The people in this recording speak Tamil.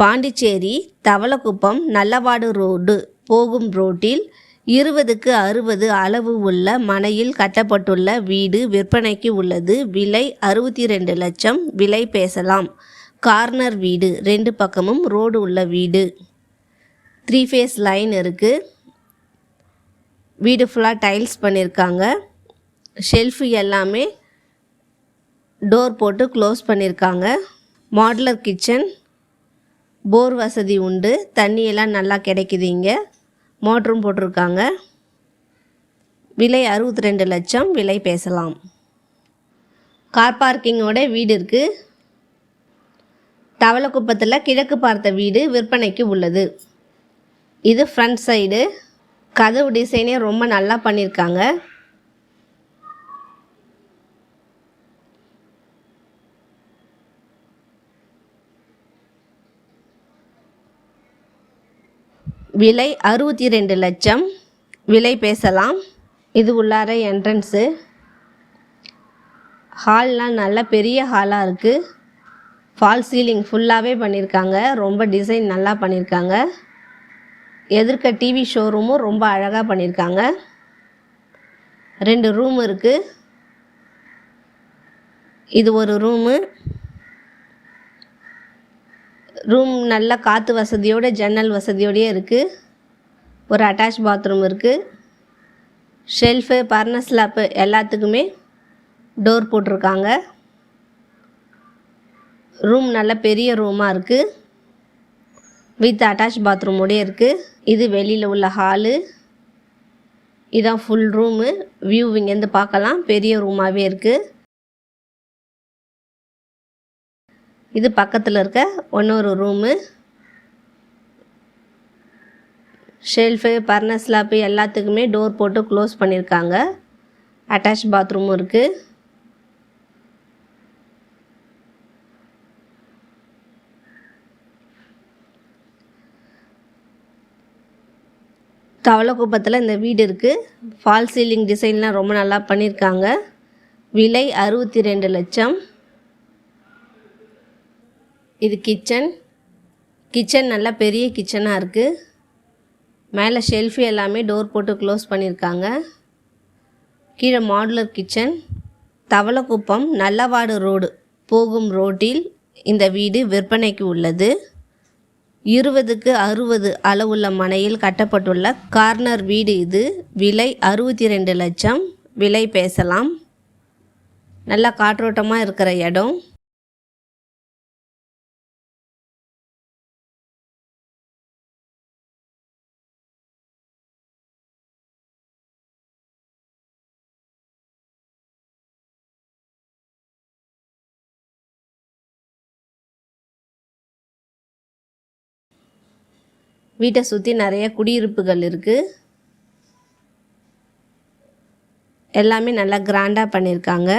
பாண்டிச்சேரி தவளக்குப்பம் நல்லவாடு ரோடு போகும் ரோட்டில் இருபதுக்கு அறுபது அளவு உள்ள மனையில் கட்டப்பட்டுள்ள வீடு விற்பனைக்கு உள்ளது. விலை அறுபத்தி ரெண்டு லட்சம். விலை பேசலாம். கார்னர் வீடு. ரெண்டு பக்கமும் ரோடு உள்ள வீடு. த்ரீ ஃபேஸ் லைன் இருக்குது வீடு ஃபுல்லாக டைல்ஸ் பண்ணியிருக்காங்க ஷெல்ஃபு எல்லாமே டோர் போட்டு க்ளோஸ் பண்ணியிருக்காங்க மாடுலர் கிச்சன் போர் வசதி உண்டு. தண்ணியெல்லாம் நல்லா கிடைக்குது இங்கே. மோட்டரும் போட்டிருக்காங்க. விலை அறுபத்தி ரெண்டு லட்சம். விலை பேசலாம். கார் பார்க்கிங்கோட வீடு இருக்குது தவளக்குப்பத்தில் கிழக்கு பார்த்த வீடு விற்பனைக்கு உள்ளது. இது ஃப்ரண்ட் சைடு கதவு டிசைனே ரொம்ப நல்லா பண்ணியிருக்காங்க விலை அறுபத்தி ரெண்டு லட்சம். விலை பேசலாம். இது உள்ளார என்ட்ரன்ஸு ஹால்லாம் நல்ல பெரிய ஹாலாக இருக்குது ஃபால் சீலிங் ஃபுல்லாகவே பண்ணியிருக்காங்க ரொம்ப டிசைன் நல்லா பண்ணியிருக்காங்க எதிர்க்க டிவி ஷோரூமும் ரொம்ப அழகாக பண்ணியிருக்காங்க ரெண்டு ரூம் இருக்குது இது ஒரு ரூமு ரூம் நல்ல காற்று வசதியோட ஜன்னல் வசதியோடையே இருக்குது ஒரு அட்டாச் பாத்ரூம் இருக்குது ஷெல்ஃபு பர்னர் ஸ்லாப்பு எல்லாத்துக்குமே டோர் போட்டிருக்காங்க. ரூம் நல்ல பெரிய ரூமாக இருக்குது வித் அட்டாச் பாத்ரூமோடயே இருக்குது இது வெளியில் உள்ள ஹாலு இதான் ஃபுல் ரூமு வியூ இங்கேருந்து பார்க்கலாம். பெரிய ரூமாகவே இருக்குது இது பக்கத்தில் இருக்க இன்னொரு ரூமு ஷெல்ஃபு பர்னர் ஸ்லாப்பு எல்லாத்துக்குமே டோர் போட்டு க்ளோஸ் பண்ணியிருக்காங்க அட்டாச் பாத்ரூமும் இருக்குது தவளக்குப்பத்தில் இந்த வீடு இருக்குது ஃபால் சீலிங் டிசைன்லாம் ரொம்ப நல்லா பண்ணியிருக்காங்க விலை அறுபத்தி ரெண்டு லட்சம். இது கிச்சன் கிச்சன் நல்லா பெரிய கிச்சனாக இருக்குது மேலே ஷெல்ஃபு எல்லாமே டோர் போட்டு க்ளோஸ் பண்ணியிருக்காங்க கீழே modular kitchen Thavalakuppam Nallavadu road போகும் ரோட்டில் இந்த வீடு விற்பனைக்கு உள்ளது. இருபதுக்கு அறுபது அளவுள்ள மனையில் கட்டப்பட்டுள்ள கார்னர் வீடு இது. விலை அறுபத்தி ரெண்டு லட்சம். விலை பேசலாம். நல்லா காற்றோட்டமாக இருக்கிற இடம். வீட்டை சுற்றி நிறைய குடியிருப்புகள் இருக்குது எல்லாமே நல்லா கிராண்டாக பண்ணியிருக்காங்க